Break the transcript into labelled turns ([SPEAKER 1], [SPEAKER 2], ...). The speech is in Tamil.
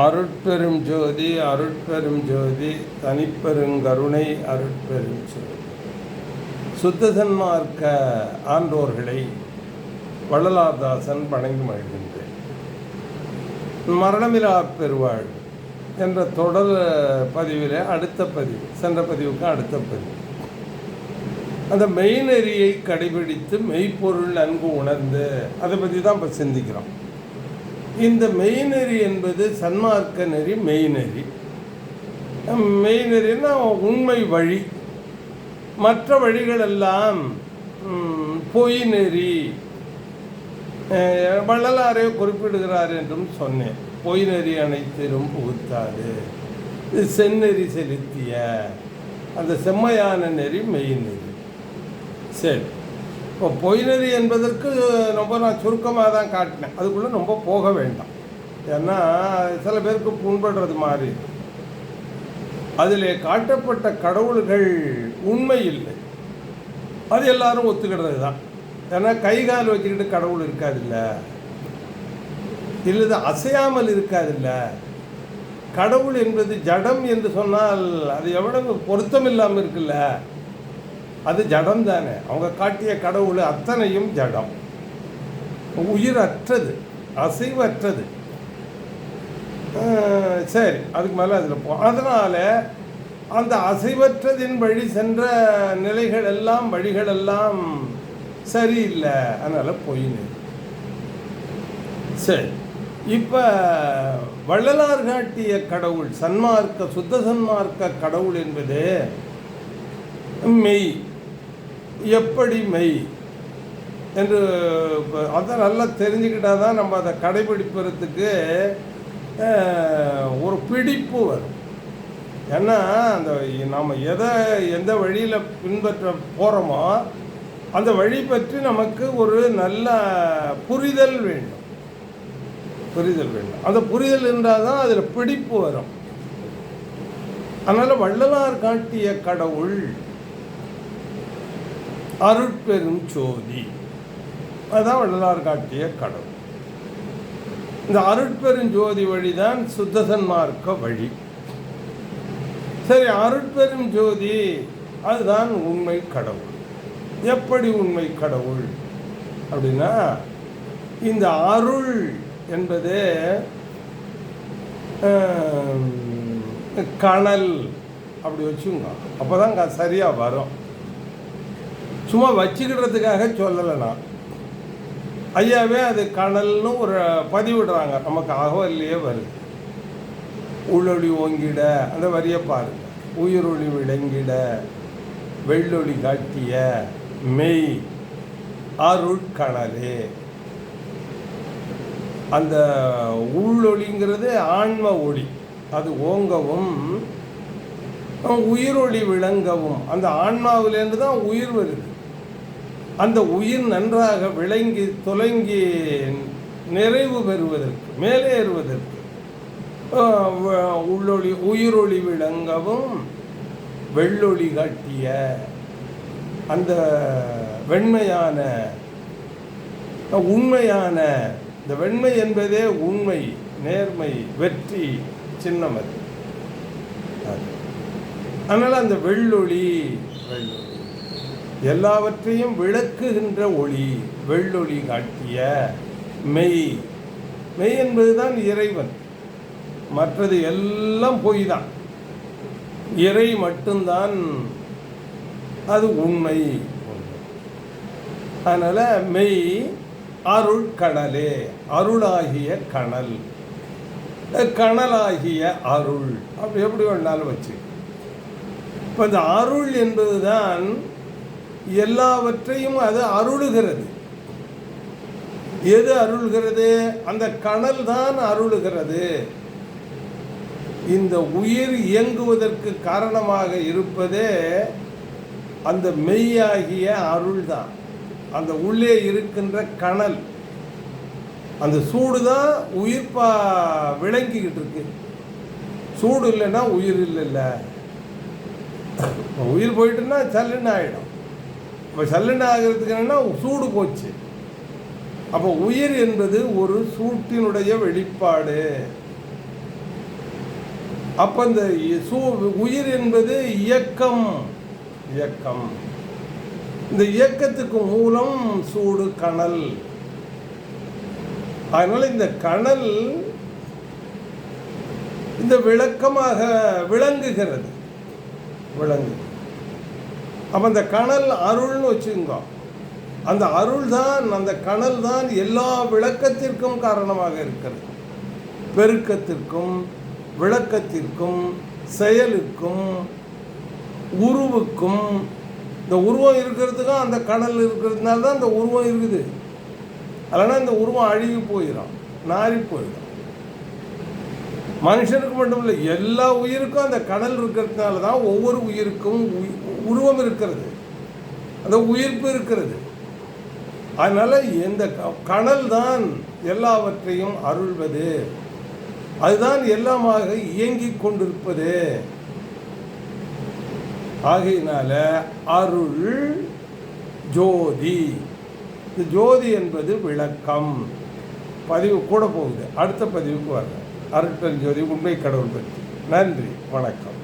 [SPEAKER 1] அருட்பெரும் ஜோதி அருட்பெரும் ஜோதி தனிப்பெருங்கருணை அருட்பெரும் ஜோதி. சுத்தசன்மார்க்க ஆன்றோர்களை வள்ளலாதாசன் வணங்கி மகிழ்கின்றேன். மரணமிலா பெருவாழ் என்ற தொடர் பதிவில் அடுத்த பதிவு சென்ற பதிவுக்கு அடுத்த பதிவு. அந்த மெய்நெறியை கடைபிடித்து மெய்ப்பொருள் நன்கு உணர்ந்து அதை பற்றி தான் இப்போ சிந்திக்கிறோம். இந்த மெய்நெறி என்பது சன்மார்க்க நெறி மெய்நெறி மெய்நெறின்னா உண்மை வழி. மற்ற வழிகளெல்லாம் பொய் நெறி. வள்ளலாரே குறிப்பிடுகிறார் என்றும் சொன்னேன். பொய் நெறி அனைத்திலும் புகுத்தாது. இது செந்நெறி செலுத்திய அந்த செம்மையான நெறி மெய்நெறி சரி. இப்போ பொய் நெறி என்பதற்கு ரொம்ப நான் சுருக்கமாக தான் காட்டினேன். அதுக்குள்ளே ரொம்ப போக வேண்டாம். ஏன்னா சில பேருக்கு புண்படுறது மாதிரி. அதில் காட்டப்பட்ட கடவுள்கள் உண்மை இல்லை. அது எல்லாரும் ஒத்துக்கிறது தான். ஏன்னா கை கால் வச்சுக்கிட்டு கடவுள் இருக்காதில்ல. இல்லை அசையாமல் இருக்காதுல்ல. கடவுள் என்பது ஜடம் என்று சொன்னால் அது எவ்வளவு பொருத்தம் இல்லாமல் இருக்குல்ல. அது ஜடம் தானே. அவங்க காட்டிய கடவுள் அத்தனையும் ஜடம். உயிரற்றது அசைவற்றது. சரி அதுக்கு மேலே அதில் போ. அதனால் அந்த அசைவற்றதின் வழி சென்ற நிலைகள் எல்லாம் வழிகள் எல்லாம் சரியில்லை. அதனால் போயின்னு சரி இப்போ வள்ளலார் காட்டிய கடவுள் சன்மார்க்க சுத்த சன்மார்க்க கடவுள் என்பது மெய். எப்படி மெய்? என்று அதை நல்லா தெரிஞ்சுக்கிட்டால் தான் நம்ம அதை கடைபிடிப்பதுக்கு ஒரு பிடிப்பு வரும். ஏன்னா அந்த நாம் எதை எந்த வழியில் பின்பற்ற போகிறோமோ அந்த வழி பற்றி நமக்கு ஒரு நல்ல புரிதல் வேண்டும். புரிதல் வேண்டும். அந்த புரிதல் இருந்தால் தான் அதில் பிடிப்பு வரும். அதனால் வள்ளலார் காட்டிய கடவுள் அருட்பெரும் ஜோதி அதுதான் வள்ளலார் காட்டிய கடவுள் இந்த அருட்பெரும் ஜோதி வழிதான் சுத்தசன்மார்க்க வழி. சரி அருட்பெரும் ஜோதி அதுதான் உண்மை கடவுள். எப்படி உண்மை கடவுள்? அப்படின்னா இந்த அருள் என்பது கணல் கனல் அப்படி வச்சுங்க அப்போ தான் சரியாக வரும். சும்மா வச்சுக்கிடுறதுக்காக சொல்லலை ஐயாவே அது கடல்னு ஒரு பதிவிடுறாங்க. நமக்கு அகவல்லையே வருது. உள்ளொளி ஓங்கிட அந்த வரியை பாருங்க உயிரொளி விளங்கிட வெள்ளொளி காட்டிய மெய் அருட்கடலே அந்த உள்ளொளிங்கிறது ஆன்ம ஒளி. அது ஓங்கவும் உயிரொளி விளங்கவும். அந்த ஆன்மாவிலேருந்து தான் உயிர் வருது. அந்த உயிர் நன்றாக விளங்கி துலங்கி நிறைவு பெறுவதற்கு மேலே ஏறுவதற்கு உள்ளொளி உயிரொளி விளங்கவும் வெள்ளொளி காட்டிய அந்த வெண்மையான உண்மையான இந்த வெண்மை என்பதே உண்மை நேர்மை வெற்றி சின்னம் அது அது. அதனால் அந்த வெள்ளொளி வெள்ளொளி எல்லாவற்றையும் விளக்குகின்ற ஒளி வெள்ளொளி காட்டிய மெய். மெய் என்பதுதான் இறைவன். மற்றது எல்லாம் பொய் தான் இறை மட்டும்தான் அது உண்மை. அதனால் மெய் அருள் கடலே அருளாகிய கணல் கணலாகிய அருள். அப்படி எப்படி வேணாலும் வச்சு. இப்போ இந்த அருள் என்பதுதான் எல்லாவற்றையும் அது அருளுகிறது. எது அருள்கிறது? அந்த கணல் தான் அருளுகிறது. இந்த உயிர் இயங்குவதற்கு காரணமாக இருப்பதே அந்த மெய்யாகிய அருள் தான் அந்த உள்ளே இருக்கின்ற கணல் அந்த சூடு தான் உயிர் பா விளங்கிக்கிட்டு இருக்கு. சூடு இல்லைன்னா உயிர் இல்லைல்ல. உயிர் போயிட்டுன்னா சல்லுன்னு ஆகிடும் இப்போ சல்லுன்னு ஆகிறதுக்கு என்னென்னா சூடு போச்சு. அப்போ உயிர் என்பது ஒரு சூட்டினுடைய வெளிப்பாடு. அப்போ இந்த சூ உயிர் என்பது இயக்கம். இயக்கம். இந்த இயக்கத்துக்கு மூலம் சூடு கணல் அதனால் இந்த கணல் இந்த விளக்கமாக விளங்குகிறது. விளங்கு அப்போ அந்த கணல் அருள்னு வச்சுங்க அந்த அருள் தான் அந்த கணல் தான் எல்லா விளக்கத்திற்கும் காரணமாக இருக்கிறது. பெருக்கத்திற்கும் விளக்கத்திற்கும் செயலுக்கும் உருவுக்கும் இந்த உருவம் இருக்கிறதுக்கும் அந்த கடல் இருக்கிறதுனால தான் இந்த உருவம் இருக்குது. அதனால் இந்த உருவம் அழுகி போயிடும் நாறி போயிடும். மனுஷனுக்கு மட்டும் இல்லை எல்லா உயிருக்கும் அந்த கடல் இருக்கிறதுனால தான் ஒவ்வொரு உயிருக்கும் உருவம் இருக்கிறது. அந்த உயிர்ப்பு இருக்கிறது. அதனால் இந்த க- தான் எல்லாவற்றையும் அருள்வது. அதுதான் எல்லாமாக இயங்கிக் கொண்டிருப்பது. ஆகையினால அருள் ஜோதி. இந்த ஜோதி என்பது விளக்கம். பதிவு கூட போகுது. அடுத்த பதிவுக்கு வரேன் அருட்பெரும் ஜோதி உண்மை கடவுள் பற்றி. நன்றி. வணக்கம்.